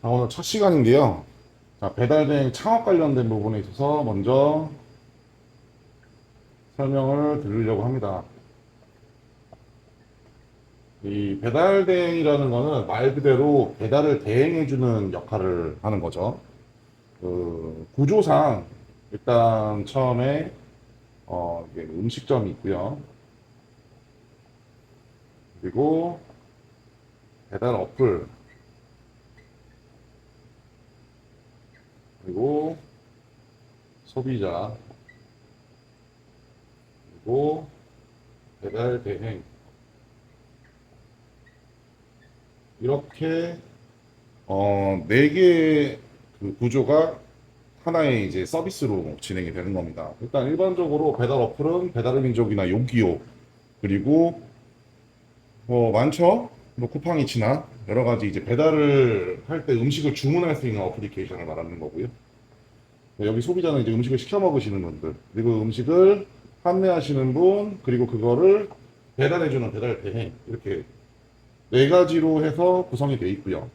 자, 오늘 첫 시간인데요. 자, 배달된 창업 관련된 부분에 있어서 먼저 설명을 드리려고 합니다. 이 배달 대행이라는 거는 말 그대로 배달을 대행해주는 역할을 하는 거죠. 그 구조상 일단 처음에 어, 음식점이 있고요. 그리고 배달 어플 그리고 소비자 그리고 배달 대행 이렇게 어, 네 개의 그 구조가 하나의 이제 서비스로 진행이 되는 겁니다. 일단 일반적으로 배달 어플은 배달의 민족이나 요기요 그리고 뭐 많죠. 뭐 쿠팡이치나 여러 가지 이제 배달을 할 때 음식을 주문할 수 있는 어플리케이션을 말하는 거고요. 여기 소비자는 이제 음식을 시켜 먹으시는 분들 그리고 음식을 판매하시는 분 그리고 그거를 배달해주는 배달 대행 이렇게 네 가지로 해서 구성이 되어 있고요.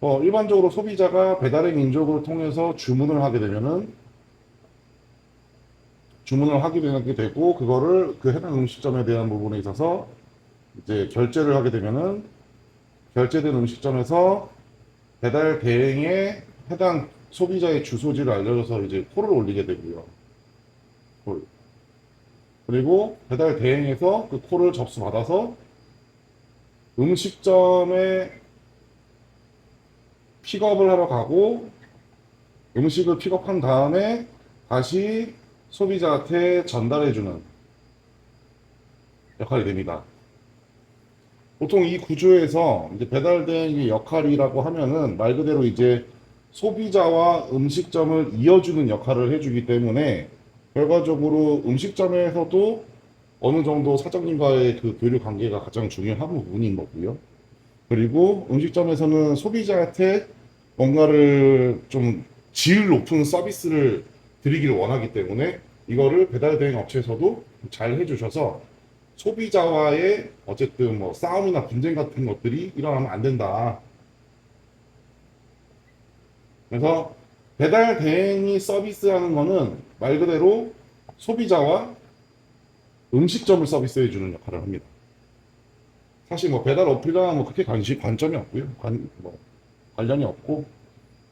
어, 일반적으로 소비자가 배달의 민족을 통해서 주문을 하게 되면은 주문을 하게 되게 되고 그거를 그 해당 음식점에 대한 부분에 있어서 이제 결제를 하게 되면은 결제된 음식점에서 배달 대행에 해당 소비자의 주소지를 알려줘서 이제 콜을 올리게 되고요. 콜. 그리고 배달 대행에서 그 콜을 접수받아서 음식점에 픽업을 하러 가고 음식을 픽업한 다음에 다시 소비자한테 전달해주는 역할이 됩니다. 보통 이 구조에서 이제 배달 대행의 역할이라고 하면은 말 그대로 이제 소비자와 음식점을 이어주는 역할을 해주기 때문에 결과적으로 음식점에서도 어느 정도 사장님과의 그 교류 관계가 가장 중요한 부분인 거고요. 그리고 음식점에서는 소비자한테 뭔가를 좀 질 높은 서비스를 드리기를 원하기 때문에 이거를 배달 대행 업체에서도 잘 해주셔서 소비자와의 어쨌든 뭐 싸움이나 분쟁 같은 것들이 일어나면 안 된다. 그래서 배달 대행이 서비스하는 거는 말 그대로 소비자와 음식점을 서비스해 주는 역할을 합니다. 사실 뭐 배달 어플이랑 뭐 그렇게 관심 관점이 없고요. 관, 뭐 관련이 없고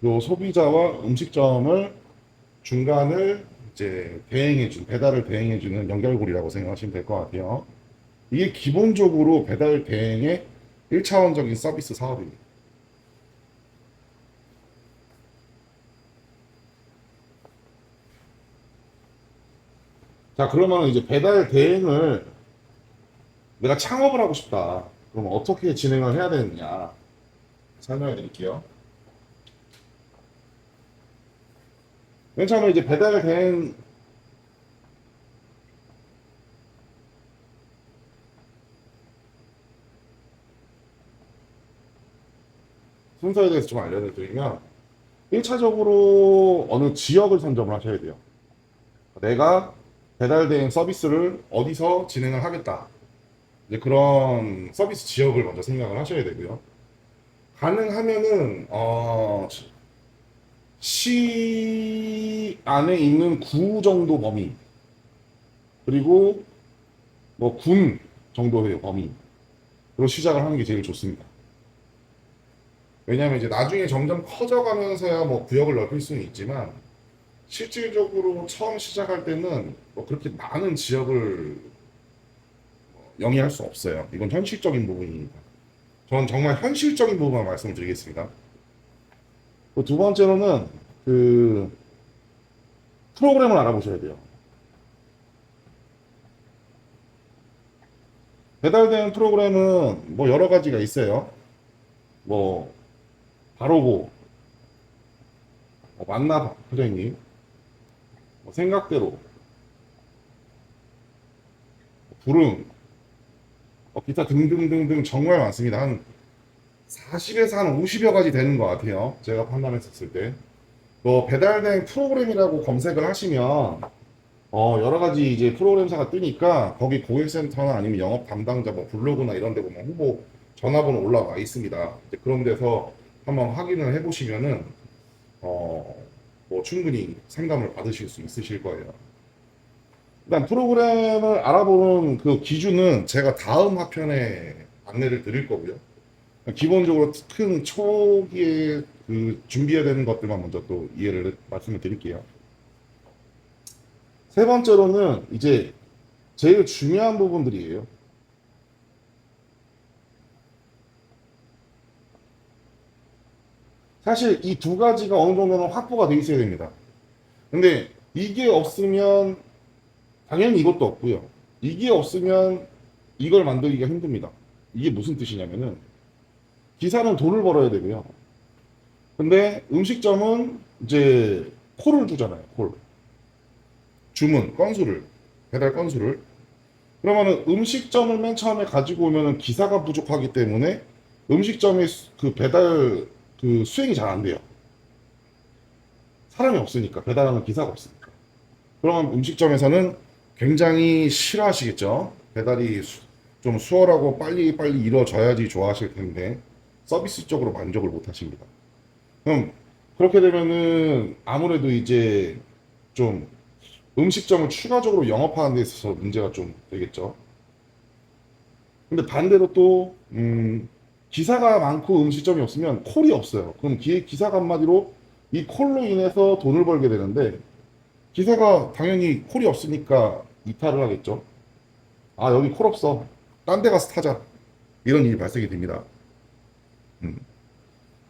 요 소비자와 음식점을 중간을 이제 대행해 준 배달을 대행해 주는 연결고리라고 생각하시면 될 것 같아요. 이게 기본적으로 배달 대행의 1차원적인 서비스 사업입니다. 자, 그러면 이제 배달 대행을 내가 창업을 하고 싶다. 그럼 어떻게 진행을 해야 되느냐 설명해 드릴게요. 맨 처음에 이제 배달 대행 순서에 대해서 좀 알려드리면 1차적으로 어느 지역을 선점을 하셔야 돼요. 내가 배달 대행 서비스를 어디서 진행을 하겠다. 이제 그런 서비스 지역을 먼저 생각을 하셔야 되고요. 가능하면은 어, 시 안에 있는 구 정도 범위 그리고 뭐 군 정도의 범위로 시작을 하는 게 제일 좋습니다. 왜냐하면 이제 나중에 점점 커져가면서야 뭐 구역을 넓힐 수는 있지만 실질적으로 처음 시작할 때는 뭐 그렇게 많은 지역을 뭐 영위할 수 없어요. 이건 현실적인 부분입니다. 저는 정말 현실적인 부분만 말씀을 드리겠습니다. 그두 번째로는 그 프로그램을 알아보셔야 돼요. 배달되는 프로그램은 뭐 여러 가지가 있어요. 뭐 바로고, 뭐 만나 부장님, 뭐 생각대로, 불응, 뭐 기타 등등등등 정말 많습니다. 한 40에서 한 50여 가지 되는 것 같아요. 제가 판단했었을 때. 뭐 배달된 프로그램이라고 검색을 하시면 어 여러 가지 이제 프로그램사가 뜨니까 거기 고객센터나 아니면 영업 담당자 뭐 블로그나 이런 데 보면 후보 전화번호 올라와 있습니다. 이제 그런 데서 한번 확인을 해 보시면은 어, 뭐 충분히 상담을 받으실 수 있으실 거예요. 일단 프로그램을 알아보는 그 기준은 제가 다음 화편에 안내를 드릴 거고요. 기본적으로 큰 초기에 그 준비해야 되는 것들만 먼저 또 이해를 말씀을 드릴게요. 세 번째로는 이제 제일 중요한 부분들이에요. 사실 이 두 가지가 어느 정도는 확보가 돼 있어야 됩니다. 근데 이게 없으면 당연히 이것도 없고요. 이게 없으면 이걸 만들기가 힘듭니다. 이게 무슨 뜻이냐면은 기사는 돈을 벌어야 되고요. 근데 음식점은 이제 콜을 주잖아요. 콜. 주문 건수를 배달 건수를 그러면은 음식점을 맨 처음에 가지고 오면은 기사가 부족하기 때문에 음식점의 수- 그 배달 그 수행이 잘 안 돼요. 사람이 없으니까 배달하는 기사가 없으니까. 그러면 음식점에서는 굉장히 싫어하시겠죠. 배달이 수- 좀 수월하고 빨리 빨리 이루어져야지 좋아하실 텐데 서비스적으로 만족을 못 하십니다. 그럼 그렇게 되면은 아무래도 이제 좀 음식점을 추가적으로 영업하는 데 있어서 문제가 좀 되겠죠. 근데 반대로 또, 음, 기사가 많고 음식점이 없으면 콜이 없어요. 그럼 기, 기사가 한마디로 이 콜로 인해서 돈을 벌게 되는데, 기사가 당연히 콜이 없으니까 이탈을 하겠죠. 아, 여기 콜 없어. 딴 데 가서 타자. 이런 일이 발생이 됩니다. 음.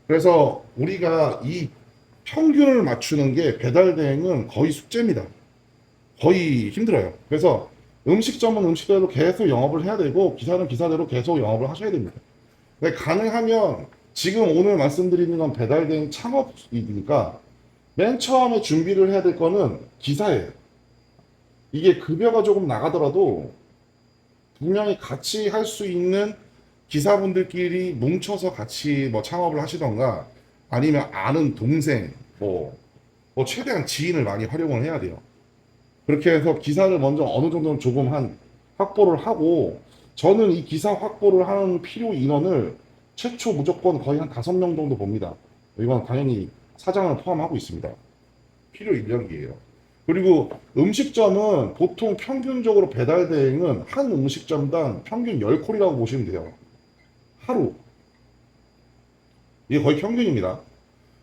그래서 우리가 이 평균을 맞추는 게 배달 대행은 거의 숙제입니다. 거의 힘들어요. 그래서 음식점은 음식대로 계속 영업을 해야 되고 기사는 기사대로 계속 영업을 하셔야 됩니다. 근데 가능하면 지금 오늘 말씀드리는 건 배달된 창업이니까 맨 처음에 준비를 해야 될 거는 기사예요. 이게 급여가 조금 나가더라도 분명히 같이 할 수 있는 기사분들끼리 뭉쳐서 같이 뭐 창업을 하시던가 아니면 아는 동생 뭐, 뭐 최대한 지인을 많이 활용을 해야 돼요. 그렇게 해서 기사를 먼저 어느 정도는 조금 한 확보를 하고 저는 이 기사 확보를 하는 필요 인원을 최초 무조건 거의 한 다섯 명 정도 봅니다. 이건 당연히 사장을 포함하고 있습니다. 필요 인력이에요. 그리고 음식점은 보통 평균적으로 배달 대행은 한 음식점당 평균 10콜이라고 보시면 돼요. 하루. 이게 거의 평균입니다.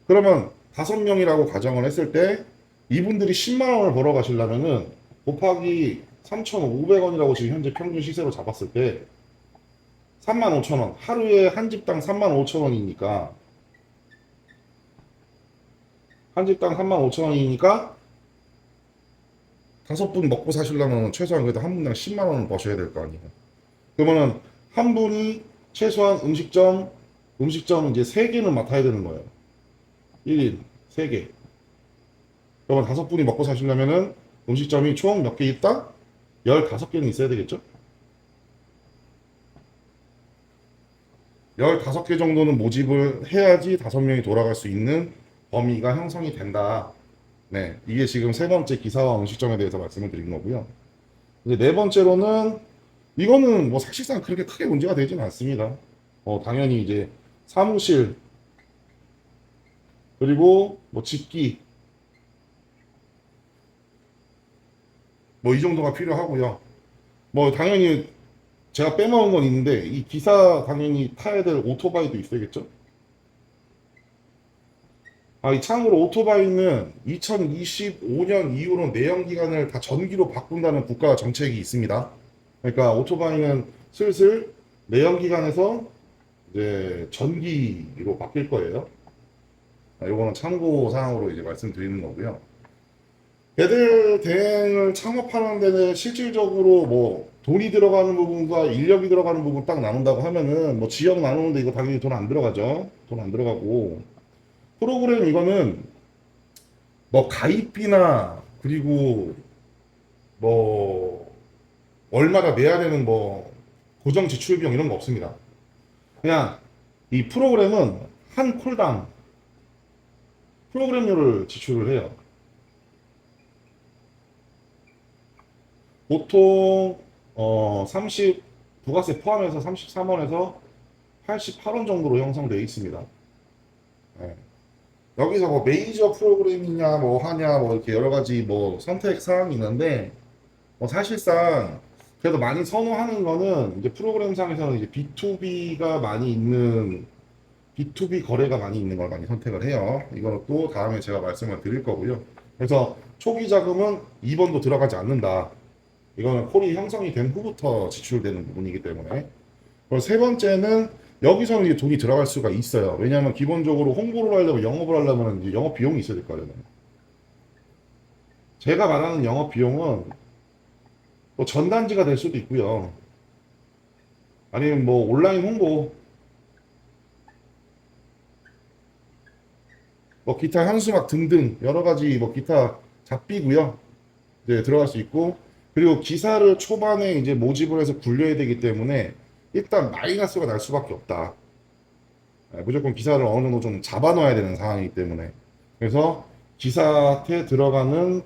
그러면 다섯 명이라고 가정을 했을 때 이분들이 10만 원을 벌어 가시려면은 곱하기 3,500원이라고 지금 현재 평균 시세로 잡았을 때 3만 5천 원. 하루에 한 집당 3만 5천 원이니까 한 집당 3만 5천 원이니까 다섯 분 먹고 사시려면 최소한 그래도 한 분당 10만 원은 버셔야 될 거 아니에요. 그러면은 한 분이 최소한 음식점 음식점 이제 세 개는 맡아야 되는 거예요. 1인 세 개. 그러면 다섯 분이 먹고 사시려면은 음식점이 총 몇 개 있다? 15개는 있어야 되겠죠? 15개 정도는 모집을 해야지 다섯 명이 돌아갈 수 있는 범위가 형성이 된다. 네. 이게 지금 세 번째 기사와 음식점에 대해서 말씀을 드린 거고요. 이제 네 번째로는 이거는 뭐 사실상 그렇게 크게 문제가 되지는 않습니다. 어, 당연히 이제 사무실 그리고 뭐 집기 뭐 이 정도가 필요하고요. 뭐 당연히 제가 빼먹은 건 있는데 이 기사 당연히 타야 될 오토바이도 있어야겠죠. 아, 이 참고로 오토바이는 2025년 이후로 내연 기관을 다 전기로 바꾼다는 국가 정책이 있습니다. 그러니까 오토바이는 슬슬 내연 기관에서 이제 전기로 바뀔 거예요. 아, 요거는 참고 사항으로 이제 말씀드리는 거고요. 배달 대행을 창업하는 데는 실질적으로 뭐 돈이 들어가는 부분과 인력이 들어가는 부분 딱 나눈다고 하면은 뭐 지역 나누는데 이거 당연히 돈 안 들어가죠. 돈 안 들어가고 프로그램 이거는 뭐 가입비나 그리고 뭐 월마다 내야 되는 뭐 고정 지출 비용 이런 거 없습니다. 그냥 이 프로그램은 한 콜당 프로그램료를 지출을 해요. 보통 어, 30 부가세 포함해서 33원에서 88원 정도로 형성되어 있습니다. 예. 여기서 뭐 메이저 프로그램이냐 뭐 하냐 뭐 이렇게 여러 가지 뭐 선택 사항이 있는데 뭐 사실상 그래도 많이 선호하는 거는 이제 프로그램상에서는 이제 B2B가 많이 있는 B2B 거래가 많이 있는 걸 많이 선택을 해요. 이거는 또 다음에 제가 말씀을 드릴 거고요. 그래서 초기 자금은 2번도 들어가지 않는다. 이거는 콜이 형성이 된 후부터 지출되는 부분이기 때문에. 그리고 세 번째는 여기서는 이제 돈이 들어갈 수가 있어요. 왜냐하면 기본적으로 홍보를 하려면 영업을 하려면 이제 영업 비용이 있어야 될 거예요. 제가 말하는 영업 비용은 뭐 전단지가 될 수도 있고요. 아니면 뭐 온라인 홍보, 뭐 기타 현수막 등등 여러 가지 뭐 기타 잡비고요. 이제 들어갈 수 있고 그리고 기사를 초반에 이제 모집을 해서 굴려야 되기 때문에 일단 마이너스가 날 수밖에 없다. 네, 무조건 기사를 어느 정도 좀 잡아놔야 되는 상황이기 때문에 그래서 기사한테 들어가는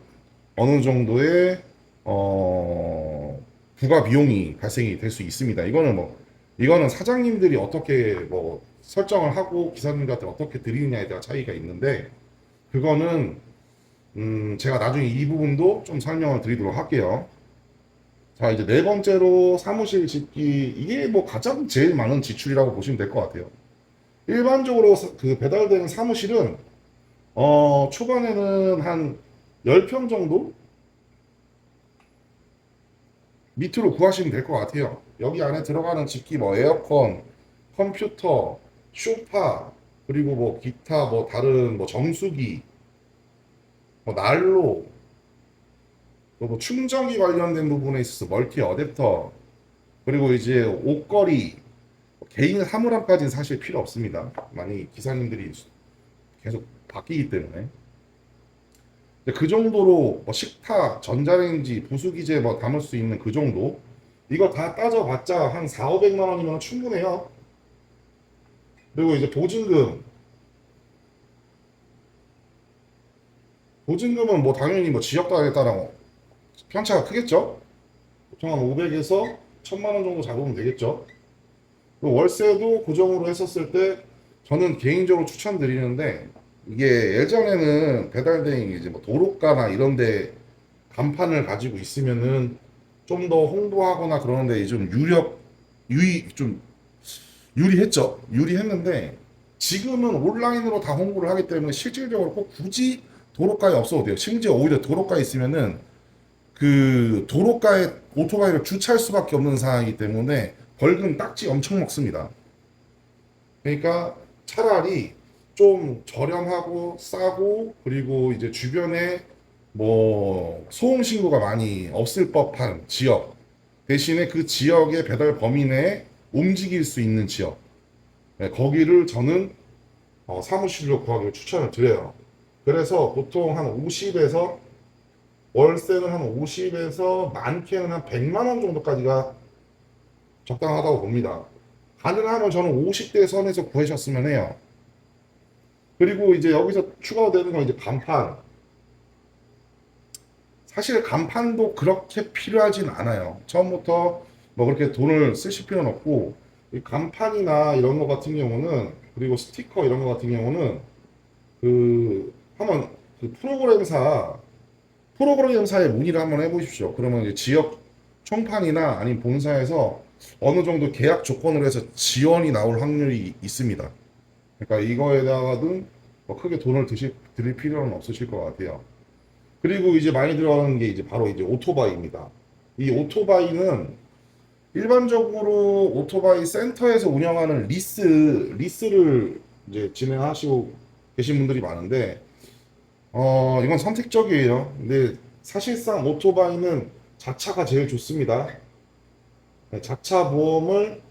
어느 정도의 어 부가 비용이 발생이 될 수 있습니다. 이거는 뭐 이거는 사장님들이 어떻게 뭐 설정을 하고 기사님들한테 어떻게 드리느냐에 따라 차이가 있는데 그거는 음 제가 나중에 이 부분도 좀 설명을 드리도록 할게요. 자 이제 네 번째로 사무실 짓기 이게 뭐 가장 제일 많은 지출이라고 보시면 될 것 같아요. 일반적으로 사- 그 배달되는 사무실은 어 초반에는 한 10평 정도 밑으로 구하시면 될 것 같아요. 여기 안에 들어가는 집기 뭐 에어컨, 컴퓨터, 쇼파, 그리고 뭐 기타 뭐 다른 뭐 정수기, 뭐 난로, 또뭐 충전기 관련된 부분에 있어서 멀티 어댑터, 그리고 이제 옷걸이, 개인 사물함까지는 사실 필요 없습니다. 많이 기사님들이 계속 바뀌기 때문에. 근데 그 정도로 뭐 식탁, 전자레인지, 부수기재 뭐 담을 수 있는 그 정도 이거 다 따져봤자 한 4, 500만 원이면 충분해요. 그리고 이제 보증금 보증금은 뭐 당연히 뭐 지역단에 따라 뭐 편차가 크겠죠. 보통 한 500에서 1000만 원 정도 잡으면 되겠죠. 월세도 고정으로 했었을 때 저는 개인적으로 추천드리는데 이게 예전에는 배달 대행이 이제 뭐 도로가나 이런데 간판을 가지고 있으면은 좀 더 홍보하거나 그러는데 좀 유력 유의 좀 유리했죠. 유리했는데 지금은 온라인으로 다 홍보를 하기 때문에 실질적으로 꼭 굳이 도로가에 없어도 돼요. 심지어 오히려 도로가에 있으면은 그 도로가에 오토바이를 주차할 수밖에 없는 상황이기 때문에 벌금 딱지 엄청 먹습니다. 그러니까 차라리 좀 저렴하고 싸고 그리고 이제 주변에 뭐 소음 신고가 많이 없을 법한 지역 대신에 그 지역의 배달 범위 내에 움직일 수 있는 지역 네, 거기를 저는 어, 사무실로 구하기를 추천을 드려요. 그래서 보통 한 50에서 월세는 한 50에서 많게는 한 100만 원 정도까지가 적당하다고 봅니다. 가능하면 저는 50대 선에서 구하셨으면 해요. 그리고 이제 여기서 추가되는 건 이제 간판. 사실 간판도 그렇게 필요하진 않아요. 처음부터 뭐 그렇게 돈을 쓰실 필요는 없고, 이 간판이나 이런 거 같은 경우는, 그리고 스티커 이런 거 같은 경우는, 그, 한번 그 프로그램사, 프로그램사에 문의를 한번 해보십시오. 그러면 이제 지역 총판이나 아니면 본사에서 어느 정도 계약 조건으로 해서 지원이 나올 확률이 있습니다. 그러니까 이거에다가든 뭐 크게 돈을 드실, 드릴 필요는 없으실 것 같아요. 그리고 이제 많이 들어가는 게 이제 바로 이제 오토바이입니다. 이 오토바이는 일반적으로 오토바이 센터에서 운영하는 리스, 리스를 이제 진행하시고 계신 분들이 많은데, 어, 이건 선택적이에요. 근데 사실상 오토바이는 자차가 제일 좋습니다. 네, 자차 보험을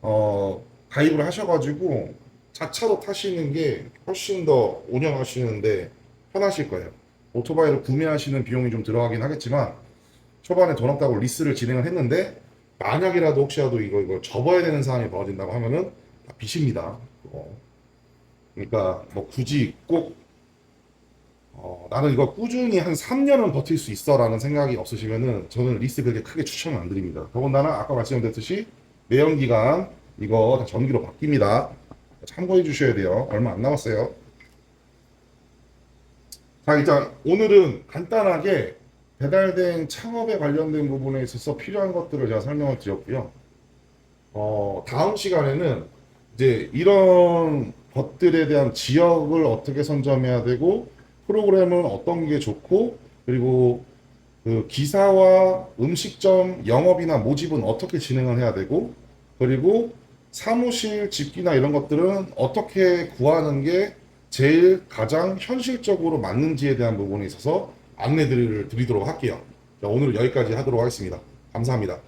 어, 가입을 하셔가지고 자차로 타시는 게 훨씬 더 운영하시는데 편하실 거예요. 오토바이를 구매하시는 비용이 좀 들어가긴 하겠지만 초반에 돈 없다고 리스를 진행을 했는데 만약이라도 혹시라도 이거 이거 접어야 되는 상황이 벌어진다고 하면은 다 빚입니다. 어. 그러니까 뭐 굳이 꼭 어, 나는 이거 꾸준히 한 3년은 버틸 수 있어라는 생각이 없으시면은 저는 리스 그렇게 크게 추천을 안 드립니다. 더군다나 아까 말씀드렸듯이 내연기관 이거 다 전기로 바뀝니다. 참고해 주셔야 돼요. 얼마 안 남았어요. 자, 일단 오늘은 간단하게 배달된 창업에 관련된 부분에 있어서 필요한 것들을 제가 설명을 드렸고요. 어, 다음 시간에는 이제 이런 것들에 대한 지역을 어떻게 선점해야 되고 프로그램은 어떤 게 좋고 그리고 그 기사와 음식점 영업이나 모집은 어떻게 진행을 해야 되고 그리고 사무실 집기나 이런 것들은 어떻게 구하는 게 제일 가장 현실적으로 맞는지에 대한 부분에 있어서 안내들을 드리도록 할게요. 자, 오늘 여기까지 하도록 하겠습니다. 감사합니다.